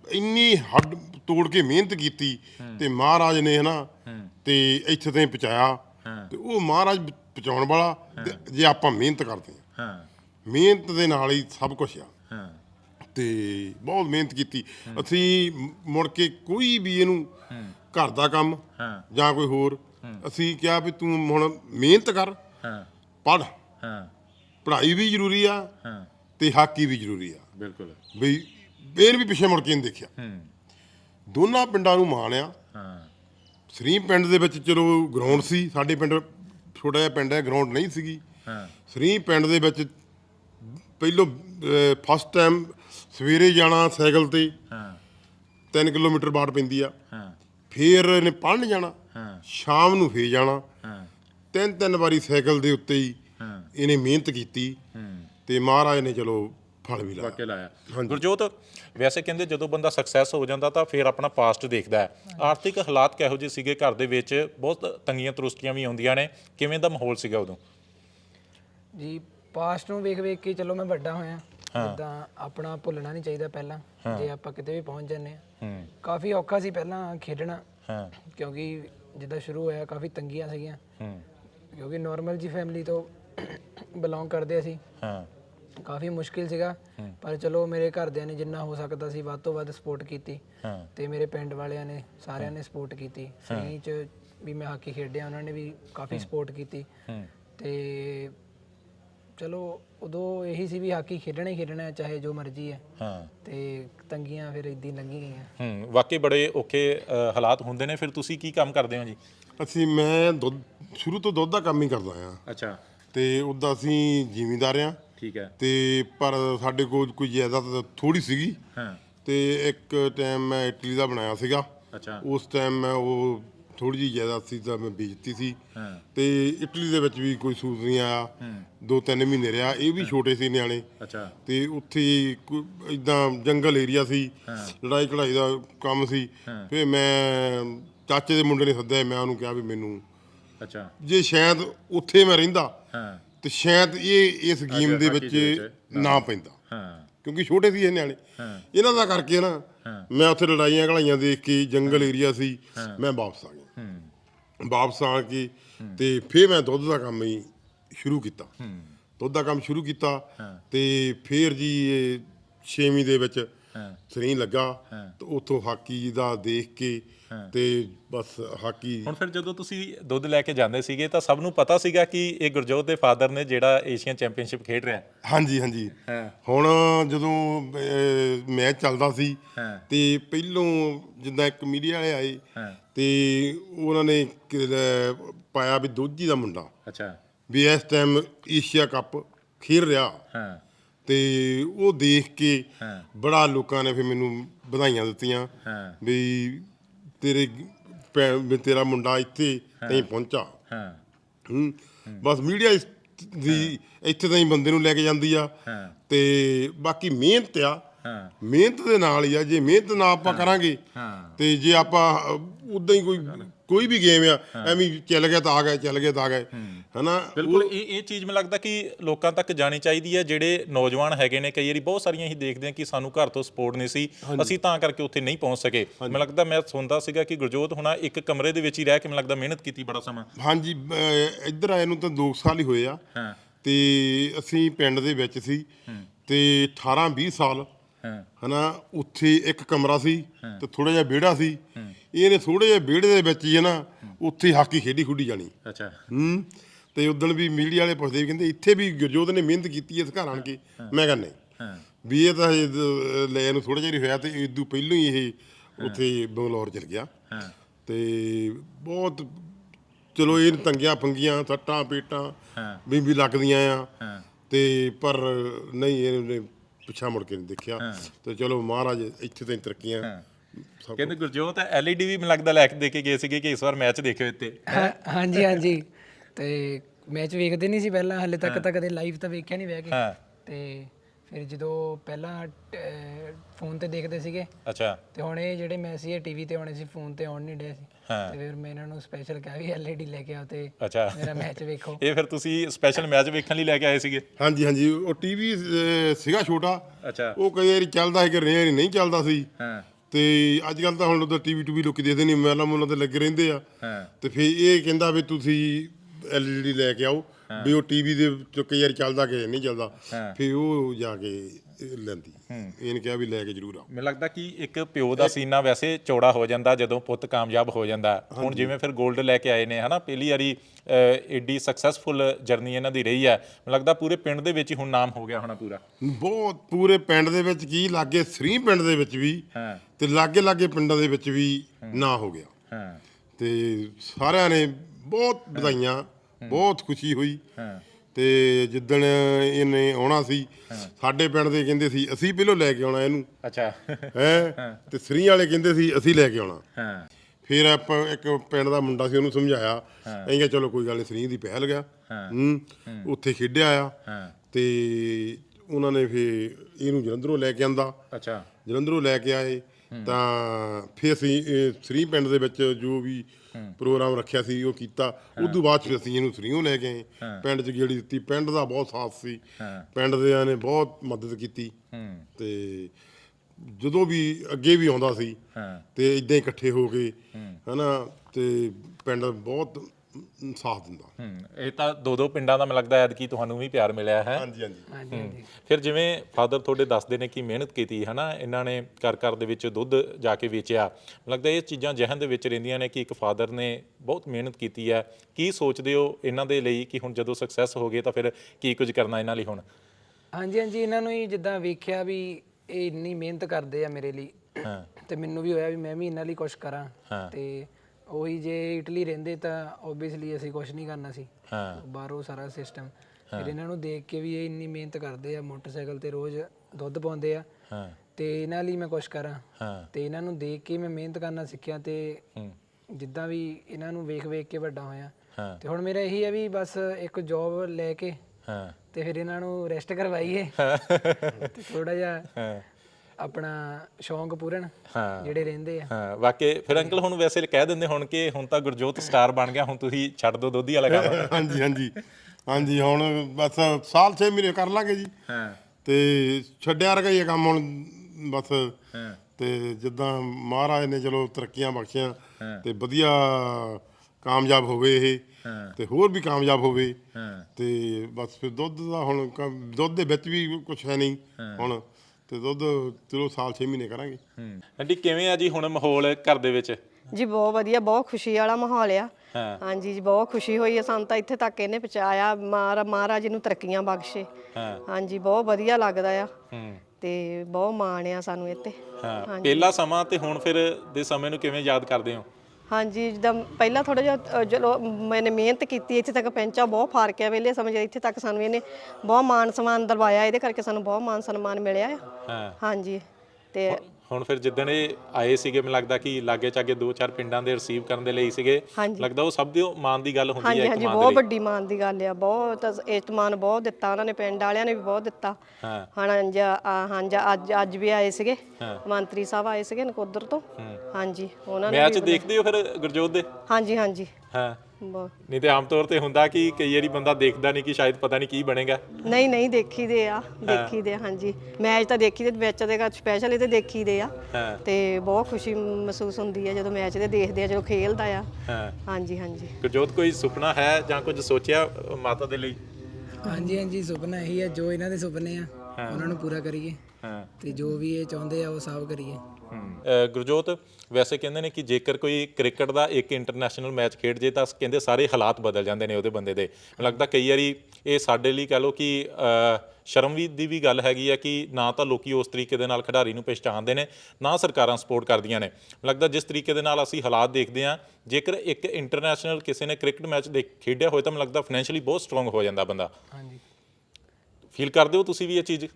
ਇੰਨੀ ਹੱਡ ਤੋੜ ਕੇ ਮਿਹਨਤ ਕੀਤੀ ਤੇ ਮਹਾਰਾਜ ਨੇ ਹਨਾ ਤੇ ਇੱਥੇ ਤਾਈਂ ਪਹੁੰਚਾਇਆ। ਤੇ ਉਹ ਮਹਾਰਾਜ ਪਹੁੰਚਾਉਣ ਵਾਲਾ ਤੇ ਜੇ ਆਪਾਂ ਮਿਹਨਤ ਕਰਦੇ ਹਾਂ। ਮਿਹਨਤ ਦੇ ਨਾਲ ਹੀ ਸਭ ਕੁਝ ਆ। ਤੇ ਬਹੁਤ ਮਿਹਨਤ ਕੀਤੀ। ਅਸੀਂ ਮੁੜ ਕੇ ਕੋਈ ਵੀ ਇਹਨੂੰ ਘਰ ਦਾ ਕੰਮ ਜਾਂ ਕੋਈ ਹੋਰ ਅਸੀਂ ਕਿਹਾ ਵੀ ਤੂੰ ਹੁਣ ਮਿਹਨਤ ਕਰ ਹਾਂ। ਪੜ ਹਾਂ। ਪੜ੍ਹਾਈ ਵੀ ਜ਼ਰੂਰੀ ਆ ਹਾਂ। ਤੇ ਹਾਕੀ ਵੀ ਜ਼ਰੂਰੀ ਆ। ਬਿਲਕੁਲ। ਬਈ ਬੇਨ ਵੀ ਪਿੱਛੇ ਮੁੜ ਕੇ ਨਹੀਂ ਦੇਖਿਆ। ਹੂੰ। ਦੋਨਾਂ ਪਿੰਡਾਂ ਨੂੰ ਮਾਣ ਆ। ਹਾਂ। ਸਰੀਮ ਪਿੰਡ ਦੇ ਵਿੱਚ ਚਲੋ ਗਰਾਊਂਡ ਸੀ ਸਾਡੇ ਪਿੰਡ ਛੋਟਾ ਜਿਹਾ ਪਿੰਡ ਹੈ ਗਰਾਊਂਡ ਨਹੀਂ ਸੀਗੀ। ਹਾਂ। ਸਰੀਮ ਪਿੰਡ ਦੇ ਵਿੱਚ ਪਹਿਲੋਂ ਫਸਟ ਟਾਈਮ ਸਵੇਰੇ ਜਾਣਾ ਸਾਈਕਲ ਤੇ। ਹਾਂ। 3 ਕਿਲੋਮੀਟਰ ਬਾੜ ਪੈਂਦੀ ਆ। ਹਾਂ। ਫੇਰ ਇਹਨੇ ਪੜਨ ਜਾਣਾ। ਹਾਂ। ਸ਼ਾਮ ਨੂੰ ਫੇਰ ਜਾਣਾ। ਹਾਂ। ਤਿੰਨ ਤਿੰਨ ਵਾਰੀ ਸਾਈਕਲ ਦੇ ਉੱਤੇ ਹੀ ਹਾਂ। ਇਹਨੇ ਮਿਹਨਤ ਕੀਤੀ। ਹੂੰ। ਤੇ ਮਹਾਰਾਜ ਨੇ ਚਲੋ ਫਲ ਵੀ ਲਾਇਆ। ਵਾਕਿਆ ਲਾਇਆ। ਗੁਰਜੋਤ ਵੈਸੇ ਕਹਿੰਦੇ ਜਦੋਂ ਬੰਦਾ ਸਕਸੈਸ ਹੋ ਜਾਂਦਾ ਤਾਂ ਫਿਰ ਆਪਣਾ ਪਾਸਟ ਦੇਖਦਾ ਹੈ। ਆਰਥਿਕ ਹਾਲਾਤ ਕਿਹੋ ਜਿਹੇ ਸੀਗੇ ਘਰ ਦੇ ਵਿੱਚ? ਬਹੁਤ ਤੰਗੀਆਂ ਤਰੁਸਤੀਆਂ ਵੀ ਆਉਂਦੀਆਂ ਨੇ। ਕਿਵੇਂ ਦਾ ਮਾਹੌਲ ਸੀਗਾ ਉਦੋਂ? ਜੀ ਪਾਸਟ ਨੂੰ ਵੇਖ ਵੇਖ ਕੇ ਚਲੋ ਮੈਂ ਵੱਡਾ ਹੋਇਆ। ਜਿੱਦਾਂ ਆਪਣਾ ਭੁੱਲਣਾ ਨਹੀਂ ਚਾਹੀਦਾ ਪਹਿਲਾਂ ਜੇ ਆਪਾਂ ਕਿਤੇ ਵੀ ਪਹੁੰਚ ਜੰਨੇ ਆ ਹੂੰ। ਕਾਫੀ ਔਖਾ ਸੀ ਪਹਿਲਾਂ ਖੇਡਣਾ। ਹਾਂ। ਕਿਉਂਕਿ ਜਿੱਦਾਂ ਸ਼ੁਰੂ ਹੋਇਆ ਕਾਫੀ ਤੰਗੀਆਂ ਸੀਗੀਆਂ। ਹੂੰ। ਕਿਉਂਕਿ ਨਾਰਮਲ ਜੀ ਫੈਮਿਲੀ ਤੋਂ ਬਿਲੋਂਗ ਕਰਦੇ ਅਸੀਂ। ਹਾਂ। ਕਾਫੀ ਮੁਸ਼ਕਿਲ ਸੀਗਾ। ਪਰ ਚਲੋ ਮੇਰੇ ਘਰਦਿਆਂ ਨੇ ਜਿੰਨਾ ਹੋ ਸਕਦਾ ਸੀ ਵੱਧ ਤੋਂ ਵੱਧ ਸਪੋਰਟ ਕੀਤੀ। ਹਾਂ। ਤੇ ਮੇਰੇ ਪਿੰਡ ਵਾਲਿਆਂ ਨੇ ਸਾਰਿਆਂ ਨੇ ਸਪੋਰਟ ਕੀਤੀ। ਸਨੀ ਚ ਵੀ ਮੈਂ ਹਾਕੀ ਖੇਡਿਆ ਉਹਨਾਂ ਨੇ ਵੀ ਕਾਫੀ ਸਪੋਰਟ ਕੀਤੀ। ਹੂੰ। ਤੇ ਚਲੋ ਉਦੋਂ ਇਹੀ ਸੀ ਵੀ ਹਾਕੀ ਖੇਡਣਾ ਹੀ ਖੇਡਣਾ ਹੈ ਚਾਹੇ ਜੋ ਮਰਜ਼ੀ ਹੈ। ਹਾਂ। ਤੇ ਤੰਗੀਆਂ ਫਿਰ ਇਦਾਂ ਹੀ ਲੰਘੀ ਗਈਆਂ। ਹੂੰ ਵਾਕਈ ਬੜੇ ਔਖੇ ਅ, ਹਾਲਾਤ ਹੁੰਦੇ ਨੇ। ਫਿਰ ਤੁਸੀਂ ਕੀ ਕੰਮ ਕਰਦੇ ਹੋ ਜੀ? ਅਸੀਂ ਮੈਂ ਦੁੱਧ ਸ਼ੁਰੂ ਤੋਂ ਦੁੱਧ ਦਾ ਕੰਮ ਹੀ ਕਰਦਾ ਆ ਅੱਛਾ। ਤੇ ਉਦਾਂ ਅਸੀਂ ਜ਼ਿਮੀਂਦਾਰ ਆ ਠੀਕ ਹੈ। ਤੇ ਪਰ ਸਾਡੇ ਕੋਲ ਕੋਈ ਜਾਇਦਾਦ ਥੋੜੀ ਸੀਗੀ। ਹਾਂ। ਤੇ ਇੱਕ ਟਾਈਮ ਮੈਂ ਇਟਲੀ ਦਾ ਬਣਾਇਆ ਸੀਗਾ। ਅੱਛਾ। ਉਸ ਟਾਈਮ ਮੈਂ ਉਹ ਥੋੜੀ ਜਿਹੀ ਜਾਇਦਾਦ ਸੀ ਤਾਂ ਮੈਂ ਵੇਚਤੀ ਸੀ। ਹਾਂ। ਤੇ ਇਟਲੀ ਦੇ ਵਿੱਚ ਵੀ ਕੋਈ ਸੂਤ ਨਹੀਂ ਆਇਆ। ਦੋ ਤਿੰਨ ਮਹੀਨੇ ਰਿਹਾ। ਇਹ ਵੀ ਛੋਟੇ ਸੀ ਨਿਆਣੇ। ਅੱਛਾ। ਤੇ ਉੱਥੇ ਇਦਾਂ ਜੰਗਲ ਏਰੀਆ ਸੀ। ਲੜਾਈ ਕਢਾਈ ਦਾ ਕੰਮ ਸੀ। ਫਿਰ ਮੈਂ ਚਾਚੇ ਦੇ ਮੁੰਡੇ ਨੇ ਸੱਦਿਆ। ਮੈਂ ਉਹਨੂੰ ਕਿਹਾ ਵੀ ਮੈਨੂੰ ਅੱਛਾ। ਜੇ ਸ਼ਾਇਦ ਉੱਥੇ ਮੈਂ ਰਹਿੰਦਾ ਹਾਂ। ਤੇ ਸ਼ਾਇਦ ਇਹ ਇਸ ਗੇਮ ਦੇ ਵਿੱਚ ਨਾ ਪੈਂਦਾ। ਹਾਂ। ਕਿਉਂਕਿ ਛੋਟੇ ਸੀ ਇਹ ਨਿਆਣੇ। ਇਹਨਾਂ ਦਾ ਕਰਕੇ ਨਾ ਮੈਂ ਉੱਥੇ ਲੜਾਈਆਂ ਘੜਾਈਆਂ ਦੇਖ ਕੇ ਜੰਗਲ ਏਰੀਆ ਸੀ। ਮੈਂ ਵਾਪਸ ਆ ਵਾਪਸ ਆ ਕੇ ਤੇ ਫਿਰ ਮੈਂ ਦੁੱਧ ਦਾ ਕੰਮ ਹੀ ਸ਼ੁਰੂ ਕੀਤਾ। ਦੁੱਧ ਦਾ ਕੰਮ ਸ਼ੁਰੂ ਕੀਤਾ ਤੇ ਫਿਰ ਜੀ ਇਹ ਛੇਵੀਂ ਦੇ ਵਿੱਚ ਸਰੀ ਲੱਗਾ ਤੇ ਉੱਥੋਂ ਹਾਕੀ ਦਾ ਦੇਖ ਕੇ ਤੇ ਬਸ ਹਾਕੀ ਹੁਣ ਫਿਰ ਜਦੋਂ ਤੁਸੀਂ ਦੁੱਧ ਲੈ ਕੇ ਜਾਂਦੇ ਸੀਗੇ ਤਾਂ ਸਭ ਨੂੰ ਪਤਾ ਸੀਗਾ ਕਿ ਇਹ ਗੁਰਜੋਤ ਦੇ ਫਾਦਰ ਨੇ ਜਿਹੜਾ ਏਸ਼ੀਅਨ ਚੈਂਪੀਅਨਸ਼ਿਪ ਖੇਡ ਰਿਹਾ। ਹੈ ਹਾਂਜੀ। ਹਾਂਜੀ ਹੁਣ ਜਦੋਂ ਮੈਚ ਚੱਲਦਾ ਸੀ। ਤੇ ਪਹਿਲੋਂ ਜਿੱਦਾਂ ਇੱਕ ਮੀਡੀਆ ਵਾਲੇ ਆਏ ਤੇ ਉਹਨਾਂ ਨੇ ਪਾਇਆ ਵੀ ਦੋਜੀ ਦਾ ਮੁੰਡਾ ਅੱਛਾ। ਵੀ ਇਸ ਟਾਈਮ ਏਸ਼ੀਆ ਕੱਪ ਖੇਡ ਰਿਹਾ। ਹਾਂ। ਤੇ ਉਹ ਦੇਖ ਕੇ। ਬੜਾ ਲੋਕਾਂ ਨੇ ਫਿਰ ਮੈਨੂੰ ਵਧਾਈਆਂ ਦਿੱਤੀਆਂ ਹਾਂ। ਵੀ ਤੇਰੇ ਭੈ- ਵੀ ਤੇਰਾ ਮੁੰਡਾ ਇੱਥੇ ਤਾਈਂ ਪਹੁੰਚਾ। ਹਾਂ। ਹੂੰ। ਬਸ ਮੀਡੀਆ ਦੀ ਇੱਥੇ ਤਾਈਂ ਬੰਦੇ ਨੂੰ ਲੈ ਕੇ ਜਾਂਦੀ ਆ। ਹਾਂ। ਤੇ ਬਾਕੀ ਮਿਹਨਤ ਆ। ਹਾਂ। ਮਿਹਨਤ ਦੇ ਨਾਲ ਹੀ ਆ। ਜੇ ਮਿਹਨਤ ਨਾ ਆਪਾਂ ਕਰਾਂਗੇ ਹਾਂ। ਤੇ ਜੇ ਆਪਾਂ ਉਦਾਂ ਹੀ ਕੋਈ ਕੋਈ ਵੀ ਗੇਮ ਆ ਐਵੇਂ ਹੀ ਚੱਲ ਗਿਆ ਤਾਂ ਆ ਗਏ ਚੱਲ ਗਿਆ ਤਾਂ ਆ ਗਏ। ਹਨਾ? ਬਿਲਕੁਲ ਇਹ ਇਹ ਚੀਜ਼ ਮੈਨੂੰ ਲੱਗਦਾ ਕਿ ਲੋਕਾਂ ਤੱਕ ਜਾਣੀ ਚਾਹੀਦੀ ਹੈ ਜਿਹੜੇ ਨੌਜਵਾਨ ਹੈਗੇ ਨੇ ਕਈ ਵਾਰੀ ਬਹੁਤ ਸਾਰੀਆਂ ਹੀ ਦੇਖਦੇ ਆ ਕਿ ਸਾਨੂੰ ਘਰ ਤੋਂ ਸਪੋਰਟ ਨਹੀਂ ਸੀ ਅਸੀਂ ਤਾਂ ਕਰਕੇ ਉੱਥੇ ਨਹੀਂ ਪਹੁੰਚ ਸਕੇ। ਮੈਨੂੰ ਲੱਗਦਾ ਮੈਂ ਸੁਣਦਾ ਸੀਗਾ ਕਿ ਗੁਰਜੋਤ ਹੁਣਾ ਇੱਕ ਕਮਰੇ ਦੇ ਵਿੱਚ ਹੀ ਰਹਿ ਕੇ ਮੈਨੂੰ ਲੱਗਦਾ ਮਿਹਨਤ ਕੀਤੀ ਬੜਾ ਸਮਾਂ। ਹਾਂਜੀ ਇੱਧਰ ਆਏ ਨੂੰ ਤਾਂ 2 ਸਾਲ ਹੀ ਹੋਏ ਆ। ਹਾਂ। ਤੇ ਅਸੀਂ ਪਿੰਡ ਦੇ ਵਿੱਚ ਸੀ। ਤੇ 18 20 ਸਾਲ ਹਾਂ ਹਨਾ ਉੱਥੇ ਇੱਕ ਕਮਰਾ ਸੀ ਤੇ ਥੋੜਾ ਜਿਹਾ ਵਿਹੜਾ ਸੀ। ਇਹਨੇ ਥੋੜੇ ਜਿਹਾ ਵਿਹੜੇ ਦੇ ਵਿੱਚ ਹੀ ਹੈ ਨਾ ਉੱਥੇ ਹਾਕੀ ਖੇਡੀ ਖੁੱਡੀ ਜਾਣੀ। ਅੱਛਾ। ਹੂੰ। ਤੇ ਉਦੋਂ ਵੀ ਮੀਡੀਆ ਵਾਲੇ ਪੁੱਛਦੇ ਵੀ ਕਹਿੰਦੇ ਇੱਥੇ ਵੀ ਗੁਰਜੋਤ ਨੇ ਮਿਹਨਤ ਕੀਤੀ ਇਸ ਘਰ ਆਣ ਕੇ। ਮੈਂ ਕਹਿੰਦਾ ਨਹੀਂ। ਵੀ ਇਹ ਤਾਂ ਹਜੇ ਲੈ ਨੂੰ ਥੋੜਾ ਜਿਹਾ ਹੋਇਆ ਤੇ ਇਦੋਂ ਪਹਿਲਾਂ ਹੀ ਇਹ ਉੱਥੇ ਬੰਗਲੌਰ ਚਲ ਗਿਆ। ਹਾਂ। ਤੇ ਬਹੁਤ ਚਲੋ ਇਹ ਤੰਗੀਆਂ ਫੰਗੀਆਂ ਸੱਟਾਂ ਪੇਟਾਂ। ਵੀ ਵੀ ਲੱਗਦੀਆਂ ਆ। ਤੇ ਪਰ ਨਹੀਂ ਇਹਨੇ ਪਿੱਛਾ ਮੁੜ ਕੇ ਨਹੀਂ ਦੇਖਿਆ। ਤੇ ਚਲੋ ਮਹਾਰਾਜ ਇੱਥੇ ਤਾਂ ਤਰੱਕੀਆਂ। ਕਹਿੰਦੇ ਗੁਰਜੋਤ ਐਲਈਡੀ ਵੀ ਮੈਨੂੰ ਲੱਗਦਾ ਲੈ ਕੇ ਦੇ ਕੇ ਗਏ ਸੀਗੇ ਕਿ ਇਸ ਵਾਰ ਮੈਚ ਦੇਖਿਓ ਇੱਥੇ। ਹਾਂਜੀ ਹਾਂਜੀ। ਤੇ ਮੈਚ ਵੇਖਦੇ ਨਹੀਂ ਸੀ ਪਹਿਲਾਂ ਹਲੇ ਤੱਕ ਤਾਂ ਕਦੇ ਲਾਈਵ ਤਾਂ ਵੇਖਿਆ ਨਹੀਂ ਬਹਿ ਕੇ। ਤੇ ਫਿਰ ਜਦੋਂ ਪਹਿਲਾਂ ਫੋਨ ਤੇ ਦੇਖਦੇ ਸੀਗੇ ਅੱਛਾ। ਤੇ ਹੁਣ ਇਹ ਜਿਹੜੇ ਸੀ ਇਹ ਟੀਵੀ ਤੇ ਆਉਣੇ ਸੀ ਫੋਨ ਤੇ ਆਉਣ ਨਹੀਂ ਡੇ ਸੀ। ਹਾਂ। ਤੇ ਫਿਰ ਮੈਂ ਇਹਨਾਂ ਨੂੰ ਸਪੈਸ਼ਲ ਕਿਹਾ ਵੀ ਐਲਈਡੀ ਲੈ ਕੇ ਆਓ ਤੇ ਅੱਛਾ। ਮੇਰਾ ਮੈਚ ਵੇਖੋ। ਇਹ ਫਿਰ ਤੁਸੀਂ ਸਪੈਸ਼ਲ ਮੈਚ ਵੇਖਣ ਲਈ ਲੈ ਕੇ ਆਏ ਸੀਗੇ? ਹਾਂਜੀ ਹਾਂਜੀ। ਉਹ ਟੀਵੀ ਸੀਗਾ ਛੋਟਾ। ਅੱਛਾ। ਉਹ ਕਈ ਵਾਰੀ ਚੱਲਦਾ ਹੈ ਕਿ ਰੇਰ ਨਹੀਂ ਚੱਲਦਾ ਸੀ। ਹਾਂ। ਤੇ ਅੱਜ ਕੱਲ ਤਾਂ ਹੁਣ ਉਹਦਾ ਟੀਵੀ ਟੂਵੀ ਲੋਕੀ ਦੇਖਦੇ ਨਹੀਂ ਮੋਬਾਈਲਾਂ ਮੁੱਲਾਂ ਤੇ ਲੱਗੇ ਰਹਿੰਦੇ ਆ। ਹਾਂ। ਤੇ ਫਿਰ ਇਹ ਕਹਿੰਦਾ ਵੀ ਤੁਸੀਂ ਐਲਈਡੀ ਲੈ ਕੇ ਆਓ। ਵੀ ਉਹ ਟੀਵੀ ਦੇ ਚ ਕਈ ਵਾਰ ਚੱਲਦਾ ਕਿ ਨਹੀਂ ਚੱਲਦਾ ਫਿਰ ਉਹ ਜਾ ਕੇ ਲੈਂਦੀ। ਇਹਨੇ ਕਿਹਾ ਵੀ ਲੈ ਕੇ ਜ਼ਰੂਰ ਆਓ। ਮੈਨੂੰ ਲੱਗਦਾ ਕਿ ਇੱਕ ਪਿਓ ਦਾ ਸੀਨਾ ਵੈਸੇ ਚੌੜਾ ਹੋ ਜਾਂਦਾ ਜਦੋਂ ਪੁੱਤ ਕਾਮਯਾਬ ਹੋ ਜਾਂਦਾ। ਹੁਣ ਜਿਵੇਂ ਫਿਰ 골ਡ ਲੈ ਕੇ ਆਏ ਨੇ ਹਨਾ ਪਹਿਲੀ ਵਾਰੀ ਏਡੀ ਸਕਸੈਸਫੁਲ ਜਰਨੀ ਇਹਨਾਂ ਦੀ ਰਹੀ ਹੈ। ਮੈਨੂੰ ਲੱਗਦਾ ਪੂਰੇ ਪਿੰਡ ਦੇ ਵਿੱਚ ਹੀ ਹੁਣ ਨਾਮ ਹੋ ਗਿਆ ਹੋਣਾ ਪੂਰਾ। ਬਹੁਤ ਪੂਰੇ ਪਿੰਡ ਦੇ ਵਿੱਚ ਕੀ ਲਾਗੇ ਸਰੀ ਪਿੰਡ ਦੇ ਵਿੱਚ ਵੀ ਤੇ ਲਾਗੇ ਲਾਗੇ ਪਿੰਡਾਂ ਦੇ ਵਿੱਚ ਵੀ ਨਾ ਹੋ ਗਿਆ। ਹਾਂ। ਤੇ ਸਾਰਿਆਂ ਨੇ ਬਹੁਤ ਵਧਾਈਆਂ। ਬਹੁਤ ਖੁਸ਼ੀ ਹੋਈ। ਹਾਂ। ਤੇ ਜਿੱਦਣ ਇਹਨੇ ਆਉਣਾ ਸੀ ਸਾਡੇ ਪਿੰਡ ਦੇ ਕਹਿੰਦੇ ਸੀ ਅਸੀਂ ਪਹਿਲਾਂ ਲੈ ਕੇ ਆਉਣਾ ਇਹਨੂੰ। ਅੱਛਾ। ਹੈ? ਤੇ ਸਰੀ ਵਾਲੇ ਕਹਿੰਦੇ ਸੀ ਅਸੀਂ ਲੈ ਕੇ ਆਉਣਾ। ਹਾਂ। ਫਿਰ ਆਪਾਂ ਇੱਕ ਪਿੰਡ ਦਾ ਮੁੰਡਾ ਸੀ ਉਹਨੂੰ ਸਮਝਾਇਆ। ਕਿਹਾ ਚਲੋ ਕੋਈ ਗੱਲ ਨਹੀਂ ਸਰੀ ਦੀ ਪਹਿਲ ਗਿਆ। ਹੂੰ। ਉੱਥੇ ਖੇਡਿਆ ਆ। ਹਾਂ। ਤੇ ਉਹਨਾਂ ਨੇ ਫਿਰ ਇਹਨੂੰ ਜਲੰਧਰੋਂ ਲੈ ਕੇ ਆਂਦਾ। ਅੱਛਾ। ਜਲੰਧਰੋਂ ਲੈ ਕੇ ਆਏ। ਤਾਂ ਫਿਰ ਅਸੀਂ ਸਰੀ ਪਿੰਡ ਦੇ ਵਿੱਚ ਜੋ ਵੀ ਪ੍ਰੋਗਰਾਮ ਰੱਖਿਆ ਸੀ ਉਹ ਕੀਤਾ। ਉਸ ਤੋਂ ਬਾਅਦ ਫਿਰ ਅਸੀਂ ਇਹਨੂੰ ਸਰੀੋਂ ਲੈ ਕੇ ਆਏ। ਪਿੰਡ 'ਚ ਗੇੜੀ ਦਿੱਤੀ। ਪਿੰਡ ਦਾ ਬਹੁਤ ਸਾਥ ਸੀ। ਪਿੰਡ ਦਿਆਂ ਨੇ ਬਹੁਤ ਮਦਦ ਕੀਤੀ। ਤੇ ਜਦੋਂ ਵੀ ਅੱਗੇ ਵੀ ਆਉਂਦਾ ਸੀ ਤੇ ਇਦਾਂ ਇਕੱਠੇ ਹੋ ਕੇ ਹਨਾ ਤੇ ਪਿੰਡ ਬਹੁਤ ਸਾਥ ਦਿੰਦਾ। ਹੂੰ ਇਹ ਤਾਂ ਦੋ ਦੋ ਪਿੰਡਾਂ ਦਾ ਮੈਨੂੰ ਲੱਗਦਾ ਐਤਕੀ ਤੁਹਾਨੂੰ ਵੀ ਪਿਆਰ ਮਿਲਿਆ ਹੈ। ਹਾਂਜੀ ਹਾਂਜੀ। ਹਾਂਜੀ ਹਾਂਜੀ। ਫਿਰ ਜਿਵੇਂ ਫਾਦਰ ਤੁਹਾਡੇ ਦੱਸਦੇ ਨੇ ਕਿ ਮਿਹਨਤ ਕੀਤੀ ਹੈ ਨਾ ਇਹਨਾਂ ਨੇ ਘਰ ਘਰ ਦੇ ਵਿੱਚ ਦੁੱਧ ਜਾ ਕੇ ਵੇਚਿਆ। ਮੈਨੂੰ ਲੱਗਦਾ ਇਹ ਚੀਜ਼ਾਂ ਜਿਹਨ ਦੇ ਵਿੱਚ ਰਹਿੰਦੀਆਂ ਨੇ ਕਿ ਇੱਕ ਫਾਦਰ ਨੇ ਬਹੁਤ ਮਿਹਨਤ ਕੀਤੀ ਹੈ। ਕੀ ਸੋਚਦੇ ਹੋ ਇਹਨਾਂ ਦੇ ਲਈ ਕਿ ਹੁਣ ਜਦੋਂ ਸਕਸੈਸ ਹੋ ਗਏ ਤਾਂ ਫਿਰ ਕੀ ਕੁਝ ਕਰਨਾ ਇਹਨਾਂ ਲਈ ਹੁਣ? ਹਾਂਜੀ ਹਾਂਜੀ। ਇਹਨਾਂ ਨੂੰ ਹੀ ਜਿੱਦਾਂ ਵੇਖਿਆ ਵੀ ਇਹ ਇੰਨੀ ਮਿਹਨਤ ਕਰਦੇ ਆ ਮੇਰੇ ਲਈ ਹਾਂ। ਤੇ ਮੈਨੂੰ ਵੀ ਹੋਇਆ ਵੀ ਮੈਂ ਵੀ ਇਹਨਾਂ ਲਈ ਕੁਝ ਕਰਾਂ ਹਾਂ। ਤੇ ਉਹੀ ਜੇ ਇਟਲੀ ਰਹਿੰਦੇ ਤਾਂ ਓਬਵੀਅਸਲੀ ਅਸੀਂ ਕੁਝ ਨਹੀਂ ਕਰਨਾ ਸੀ। ਹਾਂ। ਬਾਹਰੋਂ ਸਾਰਾ ਸਿਸਟਮ ਫਿਰ ਇਹਨਾਂ ਨੂੰ ਦੇਖ ਕੇ ਵੀ ਇਹ ਇੰਨੀ ਮਿਹਨਤ ਕਰਦੇ ਆ ਮੋਟਰਸਾਈਕਲ ਤੇ ਰੋਜ਼ ਦੁੱਧ ਪਾਉਂਦੇ ਆ। ਹਾਂ। ਤੇ ਇਹਨਾਂ ਲਈ ਮੈਂ ਕੁਝ ਕਰਾਂ। ਹਾਂ। ਤੇ ਇਹਨਾਂ ਨੂੰ ਦੇਖ ਕੇ ਮੈਂ ਮਿਹਨਤ ਕਰਨਾ ਸਿੱਖਿਆ ਤੇ ਜਿੱਦਾਂ ਵੀ ਇਹਨਾਂ ਨੂੰ ਵੇਖ ਵੇਖ ਕੇ ਵੱਡਾ ਹੋਇਆ। ਤੇ ਹੁਣ ਮੇਰਾ ਇਹੀ ਹੈ ਵੀ ਬਸ ਇੱਕ ਜੌਬ ਲੈ ਕੇ ਹਾਂ। ਤੇ ਫਿਰ ਇਹਨਾਂ ਨੂੰ ਰੈਸਟ ਕਰਵਾਈਏ। ਥੋੜਾ ਜਿਹਾ ਹਾਂ। ਆਪਣਾ ਸ਼ੌਂਕ ਪੂਰਨ ਹਾਂ। ਜਿਹੜੇ ਰਹਿੰਦੇ ਆ। ਹਾਂ ਵਾਕਈ ਫਿਰ ਅੰਕਲ ਹੁਣ ਵੈਸੇ ਕਹਿ ਦਿੰਦੇ ਹੁਣ ਕਿ ਹੁਣ ਤਾਂ ਗੁਰਜੋਤ ਸਟਾਰ ਬਣ ਗਿਆ ਹੁਣ ਤੁਸੀਂ ਛੱਡ ਦਿਓ ਦੋਧੀ ਵਾਲਾ ਕੰਮ। ਹਾਂਜੀ ਹਾਂਜੀ। ਹਾਂਜੀ ਹੁਣ ਬਸ ਸਾਲ 6 ਮਹੀਨੇ ਕਰ ਲਾਂਗੇ ਜੀ। ਹਾਂ। ਤੇ ਛੱਡਿਆ ਰਗਾ ਇਹ ਕੰਮ ਹੁਣ ਬਸ। ਹਾਂ। ਤੇ ਜਿੱਦਾਂ ਮਹਾਰਾਜ ਨੇ ਚਲੋ ਤਰੱਕੀਆਂ ਬਖਸ਼ੀਆਂ। ਤੇ ਵਧੀਆ ਕਾਮਯਾਬ ਹੋਵੇ ਇਹ। ਤੇ ਹੋਰ ਵੀ ਕਾਮਯਾਬ ਹੋਵੇ। ਹਾਂ। ਤੇ ਬਸ ਫਿਰ ਦੁੱਧ ਦਾ ਹੁਣ ਦੁੱਧ ਦੇ ਵਿੱਚ ਵੀ ਕੁਝ ਹੈ ਨਹੀਂ ਹੁਣ। ਤੇ ਦੁੱਧ ਚਲੋ ਸਾਲ 6 ਮਹੀਨੇ ਕਰਾਂਗੇ। ਹੂੰ। ਆਂਟੀ ਕਿਵੇਂ ਆ ਜੀ ਹੁਣ ਮਾਹੌਲ ਘਰ ਦੇ ਵਿੱਚ? ਜੀ ਬਹੁਤ ਵਧੀਆ ਬਹੁਤ ਖੁਸ਼ੀ ਵਾਲਾ ਮਾਹੌਲ ਆ। ਹਾਂ। ਹਾਂਜੀ ਜੀ ਬਹੁਤ ਖੁਸ਼ੀ ਹੋਈ ਹੈ ਸਾਨੂੰ ਤਾਂ ਇੱਥੇ ਤੱਕ ਇਹਨੇ ਪਹੁੰਚਾਇਆ ਮਹਾਰਾ- ਮਹਾਰਾਜ ਨੂੰ ਤਰੱਕੀਆਂ ਬਖਸ਼ੇ। ਹਾਂ। ਹਾਂਜੀ ਬਹੁਤ ਵਧੀਆ ਲੱਗਦਾ ਆ। ਹੂੰ। ਤੇ ਬਹੁਤ ਮਾਣ ਆ ਸਾਨੂੰ ਇੱਥੇ। ਹਾਂ। ਪਹਿਲਾ ਸਮਾਂ ਤੇ ਹੁਣ ਫਿਰ ਦੇ ਸਮੇਂ ਨੂੰ ਕਿਵੇਂ ਯਾਦ ਕਰਦੇ ਹੋ? ਹਾਂਜੀ ਜਿੱਦਾਂ ਪਹਿਲਾਂ ਥੋੜਾ ਜਿਹਾ ਅ, ਚਲੋ ਮੈਨੇ ਮਿਹਨਤ ਕੀਤੀ ਇੱਥੇ ਤੱਕ ਪਹੁੰਚਾ ਬਹੁਤ ਫ਼ਰਕ ਹੈ ਵੇਲੇ ਸਮਝ ਇੱਥੇ ਤੱਕ ਸਾਨੂੰ ਇਹਨੇ ਬਹੁਤ ਮਾਨ ਸਨਮਾਨ ਦਰਵਾਇਆ ਇਹਦੇ ਕਰਕੇ ਸਾਨੂੰ ਬਹੁਤ ਮਾਨ ਸਨਮਾਨ ਮਿਲਿਆ ਆ। ਹਾਂ। ਹਾਂਜੀ ਤੇ ਹੁਣ ਫਿਰ ਜਿੱਦਣ ਇਹ ਆਏ ਸੀਗੇ ਮੈਨੂੰ ਲੱਗਦਾ ਕਿ ਲਾਗੇ ਚਾਗੇ ਦੋ ਚਾਰ ਪਿੰਡਾਂ ਦੇ ਰਿਸੀਵ ਕਰਨ ਦੇ ਲਈ ਸੀਗੇ। ਹਾਂਜੀ। ਲੱਗਦਾ ਉਹ ਸਭ ਦੀ ਮਾਨ ਦੀ ਗੱਲ ਹੁੰਦੀ ਹਾਂਜੀ ਹੈ ਇੱਕ ਹਾਂਜੀ ਮਾਨ ਦੇ ਬਹੁਤ ਲਈ। ਵੱਡੀ ਮਾਨ ਦੀ ਗੱਲ ਆ ਬਹੁਤ ਇਤਮਾਨ ਬਹੁਤ ਦਿੱਤਾ ਉਹਨਾਂ ਨੇ ਪਿੰਡ ਵਾਲਿਆਂ ਨੇ ਵੀ ਬਹੁਤ ਦਿੱਤਾ। ਹਾਂ। ਹਾਂਜੀ ਆ- ਹਾਂਜੀ ਅੱਜ ਅੱਜ ਵੀ ਆਏ ਸੀਗੇ ਹਾਂ। ਮੰਤਰੀ ਸਾਹਿਬ ਆਏ ਸੀਗੇ ਨਕੋਦਰ ਤੋਂ। ਹਾਂਜੀ ਉਹਨਾਂ ਨੇ ਮੈਚ ਦੇਖਦੇ ਹੋ ਫਿਰ ਗੁਰਜੋਤ ਦੇ? ਹਾਂਜੀ ਹਾਂਜੀ। ਹਾਂ। ਬਹੁਤ ਨਹੀਂ ਤੇ ਆਮ ਤੌਰ ਤੇ ਹੁੰਦਾ ਕਿ ਕਈ ਵਾਰੀ ਬੰਦਾ ਦੇਖਦਾ ਨਹੀਂ ਕਿ ਸ਼ਾਇਦ ਪਤਾ ਨਹੀਂ ਕੀ ਬਣੇਗਾ। ਨਹੀਂ ਨਹੀਂ ਦੇਖੀਦੇ ਆ ਦੇਖੀਦੇ ਆ, ਹਾਂਜੀ। ਮੈਚ ਤਾਂ ਦੇਖੀਦੇ ਵਿੱਚ ਦੇ ਸਪੈਸ਼ਲ ਇਹ ਤੇ ਦੇਖੀਦੇ ਆ। ਹਾਂ। ਤੇ ਬਹੁਤ ਖੁਸ਼ੀ ਮਹਿਸੂਸ ਹੁੰਦੀ ਆ ਜਦੋਂ ਮੈਚ ਦੇ ਦੇਖਦੇ ਆ ਜਦੋਂ ਖੇਲਦਾ ਆ। ਹਾਂ। ਹਾਂਜੀ ਹਾਂਜੀ। ਗੁਰਜੋਤ ਕੋਈ ਸੁਪਨਾ ਹੈ ਜਾਂ ਕੁਝ ਸੋਚਿਆ ਅ, ਮਾਤਾ ਦੇ ਲਈ? ਹਾਂਜੀ ਹਾਂਜੀ ਸੁਪਨਾ ਇਹੀ ਹੈ ਜੋ ਇਹਨਾਂ ਦੇ ਸੁਪਨੇ ਆ ਉਹਨਾਂ ਨੂੰ ਪੂਰਾ ਕਰੀਏ। ਹਾਂ। ਤੇ ਜੋ ਵੀ ਇਹ ਚਾਹੁੰਦੇ ਆ ਉਹ ਸਭ ਕਰੀਏ। ਗੁਰਜੋਤ ਵੈਸੇ ਕਹਿੰਦੇ ਨੇ ਕਿ ਜੇਕਰ ਕੋਈ ਕ੍ਰਿਕਟ ਦਾ ਇੱਕ ਇੰਟਰਨੈਸ਼ਨਲ ਮੈਚ ਖੇਡ ਜੇ ਤਾਂ ਕਹਿੰਦੇ ਸਾਰੇ ਹਾਲਾਤ ਬਦਲ ਜਾਂਦੇ ਨੇ ਉਹਦੇ ਬੰਦੇ ਦੇ। ਮੈਨੂੰ ਲੱਗਦਾ ਕਈ ਵਾਰੀ ਇਹ ਸਾਡੇ ਲਈ ਕਹ ਲੋ ਕਿ ਸ਼ਰਮ ਵੀ ਦੀ ਵੀ ਗੱਲ ਹੈਗੀ ਆ ਕਿ ਨਾ ਤਾਂ ਲੋਕੀ ਉਸ ਤਰੀਕੇ ਦੇ ਨਾਲ ਖਿਡਾਰੀ ਨੂੰ ਪਛਾਣਦੇ ਨੇ ਨਾ ਸਰਕਾਰਾਂ ਸਪੋਰਟ ਕਰਦੀਆਂ ਨੇ। ਲੱਗਦਾ ਜਿਸ ਤਰੀਕੇ ਦੇ ਨਾਲ ਅਸੀਂ ਹਾਲਾਤ ਦੇਖਦੇ ਆ ਜੇਕਰ ਇੱਕ ਇੰਟਰਨੈਸ਼ਨਲ ਕਿਸੇ ਨੇ ਕ੍ਰਿਕਟ ਮੈਚ ਦੇ ਖੇਡਿਆ ਹੋਏ ਤਾਂ ਮੈਨੂੰ ਲੱਗਦਾ ਫਾਈਨੈਂਸ਼ੀਅਲੀ ਬਹੁਤ ਸਟਰੋਂਗ ਹੋ ਜਾਂਦਾ ਬੰਦਾ। ਹਾਂਜੀ। ਫੀਲ ਕਰਦੇ ਹੋ ਤੁਸੀਂ ਵੀ ਇਹ ਚੀਜ਼?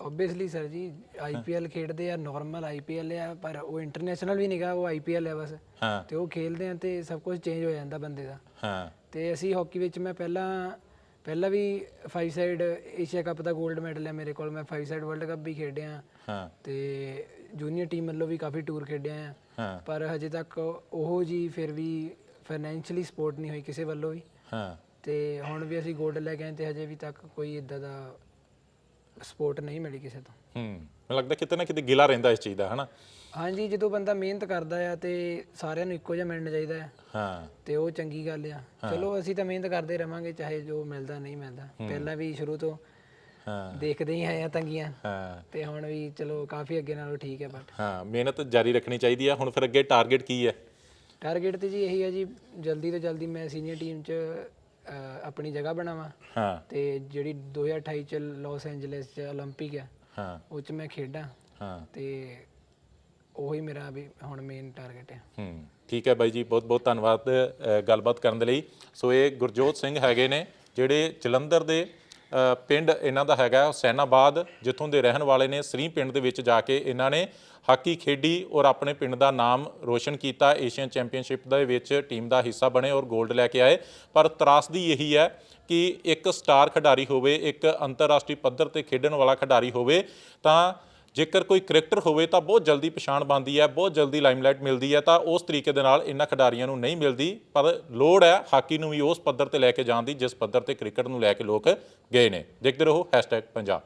ਆਬਵੀਅਸਲੀ ਸਰ ਜੀ ਆਈਪੀਐਲ ਖੇਡਦੇ ਆ ਨਾਰਮਲ ਆਈਪੀਐਲ ਆ ਪਰ ਉਹ ਇੰਟਰਨੈਸ਼ਨਲ ਵੀ ਨਹੀਂਗਾ ਉਹ ਆਈਪੀਐਲ ਹੈ ਬਸ। ਹਾਂ। ਤੇ ਉਹ ਖੇਲਦੇ ਆ ਤੇ ਸਭ ਕੁਝ ਚੇਂਜ ਹੋ ਜਾਂਦਾ ਬੰਦੇ ਦਾ। ਹਾਂ। ਤੇ ਅਸੀਂ ਹਾਕੀ ਵਿੱਚ ਮੈਂ ਪਹਿਲਾਂ ਪਹਿਲਾਂ ਵੀ 5 ਸਾਈਡ ਏਸ਼ੀਆ ਕੱਪ ਦਾ 골ਡ ਮੈਡਲ ਹੈ ਮੇਰੇ ਕੋਲ ਮੈਂ 5 ਸਾਈਡ ਵਰਲਡ ਕੱਪ ਵੀ ਖੇਡਿਆ। ਹਾਂ। ਤੇ ਜੂਨੀਅਰ ਟੀਮ ਵੱਲੋਂ ਵੀ ਕਾਫੀ ਟੂਰ ਖੇਡਿਆ ਆ। ਹਾਂ। ਪਰ ਹਜੇ ਤੱਕ ਉਹ ਜੀ ਫਿਰ ਵੀ ਫਾਈਨੈਂਸ਼ੀਅਲੀ ਸਪੋਰਟ ਨਹੀਂ ਹੋਈ ਕਿਸੇ ਵੱਲੋਂ ਵੀ। ਹਾਂ। ਤੇ ਹੁਣ ਵੀ ਅਸੀਂ 골ਡ ਲੈ ਕੇ ਆਏ ਤੇ ਹਜੇ ਵੀ ਤੱਕ ਕੋਈ ਇਦਾਂ ਦਾ ਸਪੋਰਟ ਨਹੀਂ ਮਿਲੀ ਕਿਸੇ ਤੋਂ। ਹੂੰ ਮੈਨੂੰ ਲੱਗਦਾ ਕਿਤੇ ਨਾ ਕਿਤੇ ਗਿਲਾ ਰਹਿੰਦਾ ਇਸ ਚੀਜ਼ ਦਾ ਹਨਾ? ਹਾਂਜੀ ਜਦੋਂ ਬੰਦਾ ਮਿਹਨਤ ਕਰਦਾ ਆ ਤੇ ਸਾਰਿਆਂ ਨੂੰ ਇੱਕੋ ਜਿਹਾ ਮਿਲਣਾ ਚਾਹੀਦਾ ਹੈ ਹਾਂ। ਤੇ ਉਹ ਚੰਗੀ ਗੱਲ ਆ। ਚਲੋ ਅਸੀਂ ਤਾਂ ਮਿਹਨਤ ਕਰਦੇ ਰਵਾਂਗੇ ਚਾਹੇ ਜੋ ਮਿਲਦਾ ਨਹੀਂ ਮਿਲਦਾ। ਪਹਿਲਾਂ ਵੀ ਸ਼ੁਰੂ ਤੋਂ ਹਾਂ। ਦੇਖਦੇ ਹੀ ਆਏ ਆ ਤੰਗੀਆਂ। ਹਾਂ। ਤੇ ਹੁਣ ਵੀ ਚਲੋ ਕਾਫੀ ਅੱਗੇ ਨਾਲੋਂ ਠੀਕ ਹੈ ਬਟ ਹਾਂ ਮਿਹਨਤ ਜਾਰੀ ਰੱਖਣੀ ਚਾਹੀਦੀ ਆ। ਹੁਣ ਫਿਰ ਅੱਗੇ ਟਾਰਗੇਟ ਕੀ ਹੈ ਟਾਰਗੇਟ ਤੇ ਜੀ ਇਹੀ ਹੈ ਜੀ ਜਲਦੀ ਤੋਂ ਜਲਦੀ ਮੈਂ ਸੀਨੀਅਰ ਟੀਮ 'ਚ ਆਪਣੀ ਜਗ੍ਹਾ ਬਣਾਵਾਂ ਹਾਂ ਤੇ ਜਿਹੜੀ 2028 ਚ ਲਾਸ ਐਂਜਲਸ 'ਚ 올림픽 ਆ ਹਾਂ ਉਹ 'ਚ ਮੈਂ ਖੇਡਾਂ ਹਾਂ ਤੇ ਉਹੀ ਮੇਰਾ ਵੀ ਹੁਣ ਮੇਨ ਟਾਰਗੇਟ ਹੈ ਹੂੰ ਠੀਕ ਹੈ ਬਾਈ ਜੀ ਬਹੁਤ ਬਹੁਤ ਧੰਨਵਾਦ ਅ, ਗੱਲਬਾਤ ਕਰਨ ਦੇ ਲਈ ਸੋ ਇਹ ਗੁਰਜੋਤ ਸਿੰਘ ਹੈਗੇ ਨੇ ਜਿਹੜੇ ਜਲੰਧਰ ਦੇ ਅ, ਪਿੰਡ ਇਹਨਾਂ ਦਾ ਹੈਗਾ ਹੁਸੈਨਾਬਾਦ, ਜਿੱਥੋਂ ਦੇ ਰਹਿਣ ਵਾਲੇ ਨੇ ਸਰੀ ਪਿੰਡ ਦੇ ਵਿੱਚ ਜਾ ਕੇ ਇਹਨਾਂ ਨੇ ਹਾਕੀ ਖੇਡੀ ਔਰ ਆਪਣੇ ਪਿੰਡ ਦਾ ਨਾਮ ਰੋਸ਼ਨ ਕੀਤਾ। ਏਸ਼ੀਅਨ ਚੈਂਪੀਅਨਸ਼ਿਪ ਦੇ ਵਿੱਚ ਟੀਮ ਦਾ ਹਿੱਸਾ ਬਣੇ ਔਰ 골ਡ ਲੈ ਕੇ ਆਏ। ਪਰ ਤਰਾਸਦੀ ਇਹੀ ਹੈ ਕਿ ਇੱਕ ਸਟਾਰ ਖਿਡਾਰੀ ਹੋਵੇ, ਇੱਕ ਅੰਤਰਰਾਸ਼ਟਰੀ ਪੱਧਰ ਤੇ ਖੇਡਣ ਵਾਲਾ ਖਿਡਾਰੀ ਹੋਵੇ, ਤਾਂ ਜੇਕਰ ਕੋਈ ਕ੍ਰਿਕਟਰ ਹੋਵੇ ਤਾਂ ਬਹੁਤ ਜਲਦੀ ਪਛਾਣ ਬਣਦੀ ਹੈ, ਬਹੁਤ ਜਲਦੀ ਲਾਈਮਲਾਈਟ ਮਿਲਦੀ ਹੈ ਤਾਂ ਉਸ ਤਰੀਕੇ ਦੇ ਨਾਲ ਇਹਨਾਂ ਖਿਡਾਰੀਆਂ ਨੂੰ ਨਹੀਂ ਮਿਲਦੀ, ਪਰ ਲੋੜ ਹੈ ਹਾਕੀ ਨੂੰ ਵੀ ਉਸ ਪੱਧਰ ਤੇ ਲੈ ਕੇ ਜਾਣ ਦੀ, ਜਿਸ ਪੱਧਰ ਤੇ ਕ੍ਰਿਕਟ ਨੂੰ ਲੈ ਕੇ ਲੋਕ ਗਏ ਨੇ। ਦੇਖਦੇ ਰਹੋ #ਪੰਜਾਬ।